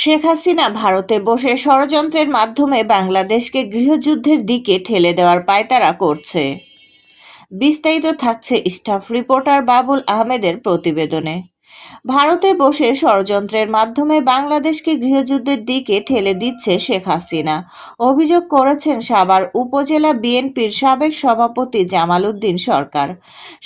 শেখ হাসিনা ভারতে বসে ষড়যন্ত্রের মাধ্যমে বাংলাদেশকে গৃহযুদ্ধের দিকে ঠেলে দেওয়ার পায়তারা করছে। বিস্তারিত থাকছে স্টাফ রিপোর্টার বাবুল আহমেদের প্রতিবেদনে। ভারতে বসে ষড়যন্ত্রের মাধ্যমে বাংলাদেশকে গৃহযুদ্ধের দিকে ঠেলে দিচ্ছে শেখ হাসিনা। অভিযোগ করেছেন সাভার উপজেলা বিএনপির সাবেক সভাপতি জামাল উদ্দিন সরকার।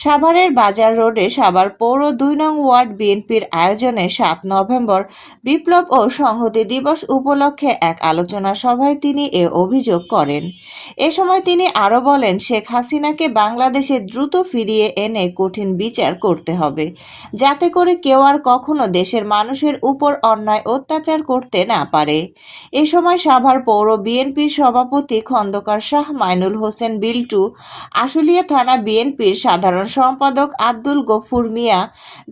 সাভারের বাজার রোডে সাভার পৌর দুই নং ওয়ার্ড বিএনপির আয়োজনে সাত নভেম্বর বিপ্লব ও সংহতি দিবস উপলক্ষে এক আলোচনা সভায় তিনি এ অভিযোগ করেন। এ সময় তিনি আরও বলেন, শেখ হাসিনাকে বাংলাদেশে দ্রুত ফিরিয়ে এনে কঠিন বিচার করতে হবে, যাতে করে কেউ আর কখনো দেশের মানুষের উপর অন্যায় অত্যাচার করতে না পারে। এ সময় সাভার পৌর বিএনপির সভাপতি খন্দকার শাহ মাইনুল হোসেন বিল্টু, আশুলিয়া থানা বিএনপির সাধারণ সম্পাদক আব্দুল গফুর মিয়া,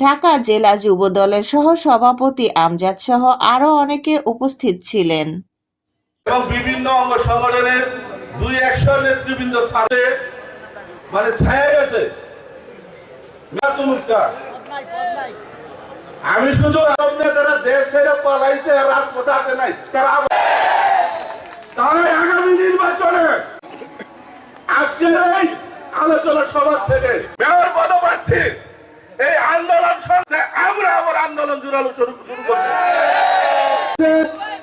ঢাকা জেলা যুব দলের সহ সভাপতি আমজাদ সহ আরও অনেকে উপস্থিত ছিলেন। এবং বিভিন্ন অঙ্গ সংগঠনের দুই একশো নেতৃবৃন্দ সাথে মানে ছায়া গেছে। আমি শুধু আরব নেতারা দেশ ছেড়ে পালাইছে আর রাজপথে নাই। তারা তাই আগামী নির্বাচনে আজকের এই আলোচনা সভা থেকে মেয়র পদপ্রার্থী এই আন্দোলন সত্ত্বে আমরা আবার আন্দোলন জোরালো শুরু শুরু করছি।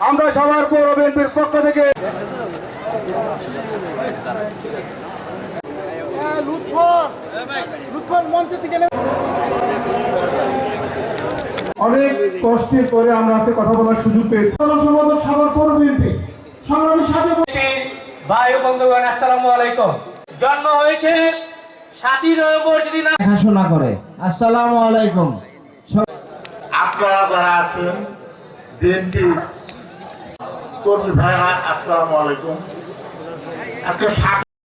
আমরা সবার পৌর বিএনপির পক্ষ থেকে অনেক কষ্টের পরে আমরা আজকে কথা বলার সুযোগ পেয়েছি। সম্পাদক সবার পৌর বিএনপি। সংগ্রামী সাথে ভাই বন্ধুগণ আসসালামু আলাইকুম। জন্ম হয়েছে সাতই নভেম্বর যদি না দেখাশোনা করে। আসসালামু আলাইকুম। আপনারা যারা আছেন বিএনপি কর্মী ভাইরা আসসালামু আলাইকুম। আজকে সাত